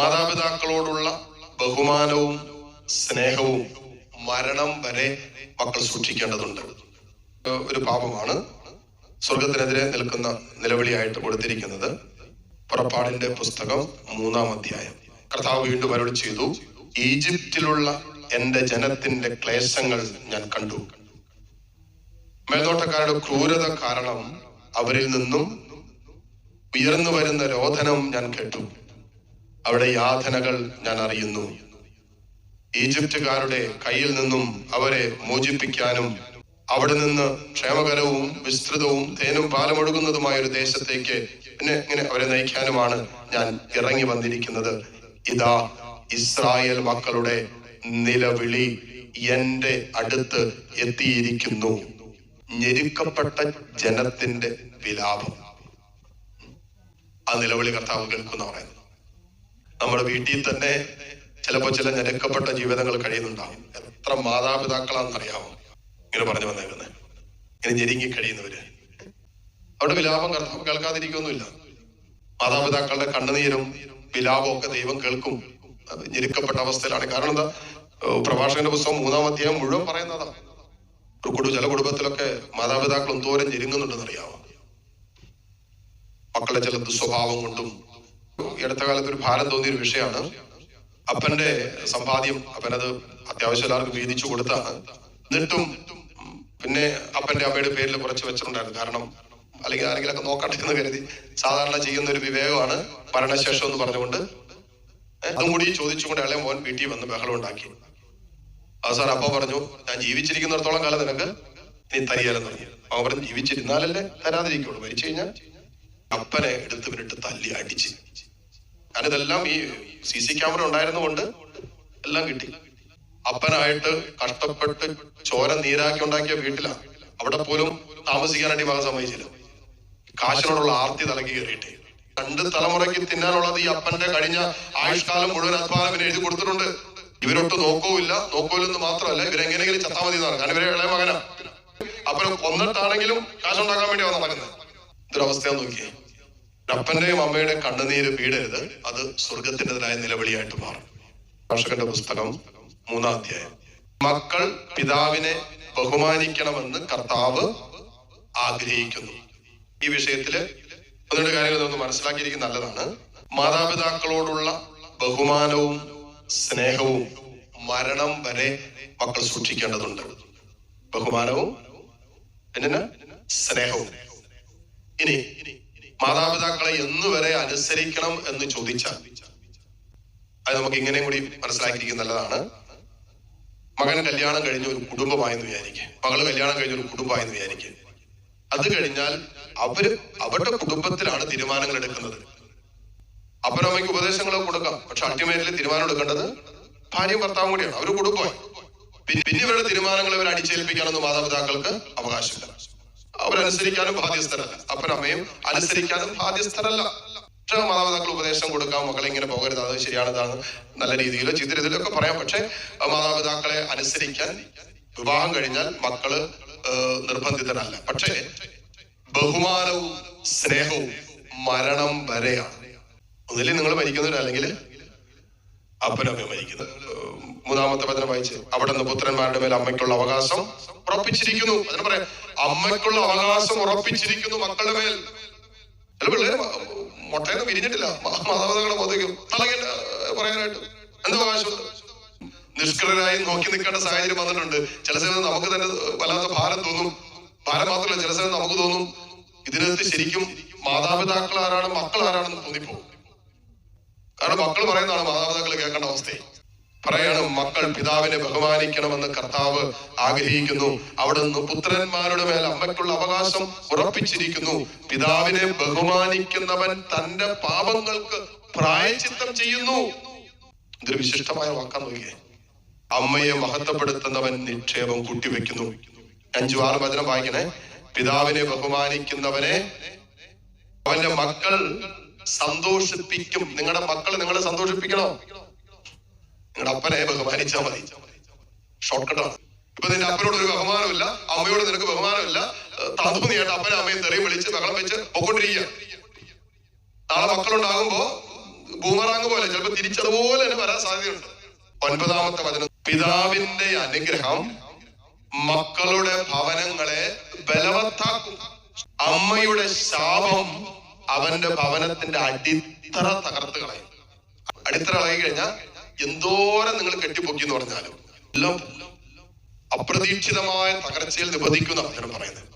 മാതാപിതാക്കളോടുള്ള ബഹുമാനവും സ്നേഹവും മരണം വരെ മക്കൾ സൂക്ഷിക്കേണ്ടതുണ്ട്. ഒരു പാപമാണ് സ്വർഗത്തിനെതിരെ നിൽക്കുന്ന നിലവിളിയായിട്ട് കൊടുത്തിരിക്കുന്നത്. പുറപ്പാടിന്റെ പുസ്തകം മൂന്നാം അധ്യായം. കർത്താവ് വീണ്ടും അരുൾ ചെയ്തു ഈജിപ്തിലുള്ള എന്റെ ജനത്തിന്റെ ക്ലേശങ്ങൾ ഞാൻ കണ്ടു. മേൽനോട്ടക്കാരുടെ ക്രൂരത കാരണം അവരിൽ നിന്നും ഉയർന്നു വരുന്ന രോധനം ഞാൻ കേട്ടു. അവിടെ യാതനകൾ ഞാൻ അറിയുന്നു. ഈജിപ്തുകാരുടെ കയ്യിൽ നിന്നും അവരെ മോചിപ്പിക്കാനും അവിടെ നിന്ന് ക്ഷേമകരവും വിസ്തൃതവും തേനും പാലമൊഴുകുന്നതുമായ ഒരു ദേശത്തേക്ക് പിന്നെ ഇങ്ങനെ അവരെ നയിക്കാനുമാണ് ഞാൻ ഇറങ്ങി വന്നിരിക്കുന്നത്. ഇതാ ഇസ്രായേൽ മക്കളുടെ നിലവിളി എന്റെ അടുത്ത് എത്തിയിരിക്കുന്നു. ഞെരുക്കപ്പെട്ട ജനത്തിന്റെ വിലാപം. ആ നിലവിളി കർത്താവ് കേൾക്കുന്ന പറയുന്നത് നമ്മുടെ വീട്ടിൽ തന്നെ ചിലപ്പോൾ ചില ഞെരുക്കപ്പെട്ട ജീവിതങ്ങൾ കഴിയുന്നുണ്ടാവും. എത്ര മാതാപിതാക്കളാണെന്ന് അറിയാമോ ഇങ്ങനെ പറഞ്ഞു വന്നേക്കുന്നത് ഇങ്ങനെ ഞെരുങ്ങി കഴിയുന്നവര്. അവിടെ വിലാപം കർത്താവ് കേൾക്കാതിരിക്കൊന്നുമില്ല. മാതാപിതാക്കളുടെ കണ്ണുനീരും വിലാപവും ഒക്കെ ദൈവം കേൾക്കും. ഞെരുക്കപ്പെട്ട അവസ്ഥയിലാണ്. കാരണം എന്താ? പ്രഭാഷകന്റെ പുസ്തകം മൂന്നാം അധ്യായം മുഴുവൻ പറയുന്നതാ. ഒരു കുടു ചില കുടുംബത്തിലൊക്കെ മാതാപിതാക്കൾ എന്തോരം ഞെരുങ്ങുന്നുണ്ടെന്ന് അറിയാമോ മക്കളുടെ ചില ദുസ്വഭാവം കൊണ്ടും ഈ അടുത്ത കാലത്ത് ഒരു ഭാരം തോന്നിയ ഒരു വിഷയമാണ്. അപ്പന്റെ സമ്പാദ്യം അപ്പനത് അത്യാവശ്യം എല്ലാവർക്കും വീതിച്ചു കൊടുത്താണ്. എന്നിട്ടും പിന്നെ അപ്പന്റെ അമ്മയുടെ പേരിൽ കുറച്ച് വെച്ചിട്ടുണ്ടായിരുന്നു. കാരണം അല്ലെങ്കിൽ ആരെങ്കിലൊക്കെ നോക്കട്ടെ എന്ന് കരുതി സാധാരണ ചെയ്യുന്ന ഒരു വിവേകമാണ് മരണശേഷം എന്ന് പറഞ്ഞുകൊണ്ട് അതും കൂടി ചോദിച്ചുകൊണ്ട് ഇളയ മോൻ വീട്ടിൽ വന്ന് ബഹളം ഉണ്ടാക്കി. അവസാനം അപ്പ പറഞ്ഞു ഞാൻ ജീവിച്ചിരിക്കുന്നിടത്തോളം കാലം നിനക്ക് നീ തരിയാലെന്ന് പറഞ്ഞു. അവൻ പറഞ്ഞു ജീവിച്ചിരുന്നാലല്ലേ തരാതിരിക്കുള്ളൂ മരിച്ചു കഴിഞ്ഞാൽ അപ്പനെ എടുത്ത് വിനിട്ട് തല്ലി അടിച്ച് ഇതെല്ലാം ഈ സി സി ക്യാമറ ഉണ്ടായിരുന്നുകൊണ്ട് എല്ലാം കിട്ടി. അപ്പനായിട്ട് കഷ്ടപ്പെട്ട് ചോര നീരാക്കി ഉണ്ടാക്കിയ വീട്ടിലാണ് അവിടെ പോലും താമസിക്കാനായിട്ട് ഭാഗം സമ്മതിച്ചില്ല. കാശിനോടുള്ള ആർത്തി തലക്കി കയറിയിട്ട്. രണ്ട് തലമുറയ്ക്ക് തിന്നാനുള്ളത് ഈ അപ്പന്റെ കഴിഞ്ഞ ആയുഷ്കാലം മുഴുവൻ അധ്വാനം എഴുതി കൊടുത്തിട്ടുണ്ട്. ഇവരൊട്ട് നോക്കവുമില്ല. നോക്കൂലെന്ന് മാത്രമല്ല ഇവരെങ്ങനെയെങ്കിലും ചത്താ മതി എന്നാണ്. കാരണം ഇവരെ ഇളയ മകനാ. അപ്പനെ കൊന്നിട്ടാണെങ്കിലും കാശുണ്ടാക്കാൻ വേണ്ടിയാണ് നടക്കുന്നത് ഇതൊരവസ്ഥയാണ് നോക്കിയേ. അപ്പന്റെയും അമ്മയുടെയും കണ്ണുനീര് വീടരുത് അത് സ്വർഗത്തിന്റെതായ നിലവിളിയായിട്ട് മാറും. കർഷകന്റെ പുസ്തകം മൂന്നാം അധ്യായം. മക്കൾ പിതാവിനെ ബഹുമാനിക്കണമെന്ന് കർത്താവ് ആഗ്രഹിക്കുന്നു. ഈ വിഷയത്തിൽ അതിന്റെ കാര്യങ്ങൾ ഒന്ന് മനസ്സിലാക്കിയിരിക്കുന്ന നല്ലതാണ്. മാതാപിതാക്കളോടുള്ള ബഹുമാനവും സ്നേഹവും മരണം വരെ മക്കൾ സൂക്ഷിക്കേണ്ടതുണ്ട്. ബഹുമാനവും എന്നാ സ്നേഹവും. ഇനി മാതാപിതാക്കളെ എന്ന് വരെ അനുസരിക്കണം എന്ന് ചോദിച്ചാൽ അത് നമുക്ക് ഇങ്ങനെയും കൂടി മനസ്സിലാക്കിയിരിക്കുന്ന നല്ലതാണ്. മകൻ കല്യാണം കഴിഞ്ഞ ഒരു കുടുംബമായെന്ന് വിചാരിക്കുക. മകൾ കല്യാണം കഴിഞ്ഞ ഒരു കുടുംബമായെന്ന് വിചാരിക്കുക. അത് കഴിഞ്ഞാൽ അവർ അവരുടെ കുടുംബത്തിലാണ് തീരുമാനങ്ങൾ എടുക്കുന്നത്. അപ്പനമ്മയ്ക്ക് ഉപദേശങ്ങളൊക്കെ കൊടുക്കാം. പക്ഷെ അൾട്ടിമേറ്റ്ലി തീരുമാനം എടുക്കേണ്ടത് ഭാര്യയും ഭർത്താവും കൂടിയാണ്. അവർ കുടുംബമായി. പിന്നെ ഇവരുടെ തീരുമാനങ്ങൾ ഇവർ അടിച്ചേൽപ്പിക്കാനൊന്നും മാതാപിതാക്കൾക്ക് അവകാശമില്ല. അവരനുസരിക്കാനും ബാധ്യസ്ഥരല്ല അപ്പനമ്മയും അനുസരിക്കാനും ബാധ്യസ്ഥരല്ല പക്ഷേ മാതാപിതാക്കൾ ഉപദേശം കൊടുക്കാം മക്കളെ ഇങ്ങനെ പോകരുത് അത് ശരിയാണതാണ് നല്ല രീതിയിലോ ചിത്രത്തിലൊക്കെ രീതിയിലൊക്കെ പറയാം. പക്ഷെ മാതാപിതാക്കളെ അനുസരിക്കാൻ വിവാഹം കഴിഞ്ഞാൽ മക്കൾ നിർബന്ധിതരല്ല. പക്ഷേ ബഹുമാനവും സ്നേഹവും മരണം വരെയാണ്. ഒന്നില്ലെങ്കിൽ നിങ്ങൾ മരിക്കുന്നവർ അപ്പനമ്മ മരിക്കുന്നത് മൂന്നാമത്തെ വചനം വായിച്ച് അവിടെ നിന്ന് പുത്രന്മാരുടെ മേൽ അമ്മയ്ക്കുള്ള അവകാശം ഉറപ്പിച്ചിരിക്കുന്നു. അതിന് പറയാം അമ്മയ്ക്കുള്ള അവകാശം ഉറപ്പിച്ചിരിക്കുന്നു മക്കളുടെ മേൽ. ചില പിള്ളേര് മുട്ടയൊന്നും വിരിഞ്ഞിട്ടില്ല. മാതാപിതാക്കളെ ബോധിക്കും അല്ലെങ്കിൽ പറയാനായിട്ട്. എന്താ അവകാശം നിഷ്കരായി നോക്കി നിൽക്കേണ്ട സാഹചര്യം വന്നിട്ടുണ്ട്. ചില സമയത്ത് നമുക്ക് തന്നെ വല്ലാത്ത ഭാരം തോന്നും. ഭാരം മാത്രമല്ല ചില സമയത്ത് നമുക്ക് തോന്നും ഇതിനകത്ത് ശരിക്കും മാതാപിതാക്കൾ ആരാണ് മക്കൾ ആരാണെന്ന് തോന്നിപ്പോകും. കാരണം മക്കൾ പറയുന്നതാണ് മാതാപിതാക്കൾ കേൾക്കേണ്ട അവസ്ഥയെ. പറയണം മക്കൾ പിതാവിനെ ബഹുമാനിക്കണമെന്ന് കർത്താവ് ആഗ്രഹിക്കുന്നു. അവിടെ നിന്ന് പുത്രന്മാരുടെ മേൽ അമ്മയ്ക്കുള്ള അവകാശം ഉറപ്പിച്ചിരിക്കുന്നു. പിതാവിനെ ബഹുമാനിക്കുന്നവൻ തന്റെ പാപങ്ങൾക്ക് പ്രായച്ചിത്തം ചെയ്യുന്നു. ഇതൊരു വിശിഷ്ടമായ വാക്കാൻ നോക്കിയേ. അമ്മയെ മഹത്വപ്പെടുത്തുന്നവൻ നിക്ഷേപം കൂട്ടിവെക്കുന്നു. അഞ്ചു ആറ് വചനം വായിക്കണേ. പിതാവിനെ ബഹുമാനിക്കുന്നവനെ അവന്റെ മക്കൾ സന്തോഷിപ്പിക്കും. നിങ്ങളുടെ മക്കളെ നിങ്ങളെ സന്തോഷിപ്പിക്കണോ? നിങ്ങളുടെ അപ്പനെ ബഹുമാനിച്ചാൽ മതി. ഷോർട്ട് കട്ടാണ് ഇപ്പൊ നിന്റെ അപ്പനോട് ഒരു ബഹുമാനമില്ല അമ്മയോട് നിനക്ക് ബഹുമാനമില്ല തളർന്നിയായിട്ട് അപ്പനെ അമ്മയും തെറി വിളിച്ച് ബഹളം വെച്ച് പൊക്കൊണ്ടിരിക്കുക. നാളെ മക്കളുണ്ടാകുമ്പോ ബൂമറാങ് പോലെ ചിലപ്പോ തിരിച്ചതുപോലെ തന്നെ വരാൻ സാധ്യതയുണ്ട്. ഒൻപതാമത്തെ വചനം. പിതാവിന്റെ അനുഗ്രഹം മക്കളുടെ ഭവനങ്ങളെ ബലവത്താക്കും. അമ്മയുടെ ശാപം അവന്റെ ഭവനത്തിന്റെ അടിത്തറ തകർത്ത് കളയും. അടിത്തറ കളയി കഴിഞ്ഞാൽ എന്തോരം നിങ്ങൾ കെട്ടിപ്പൊക്കി എന്ന് പറഞ്ഞാലും എല്ലാം അപ്രതീക്ഷിതമായ തകർച്ചയിൽ നിബന്ധിക്കുന്ന എന്നാണ് പറയുന്നത്.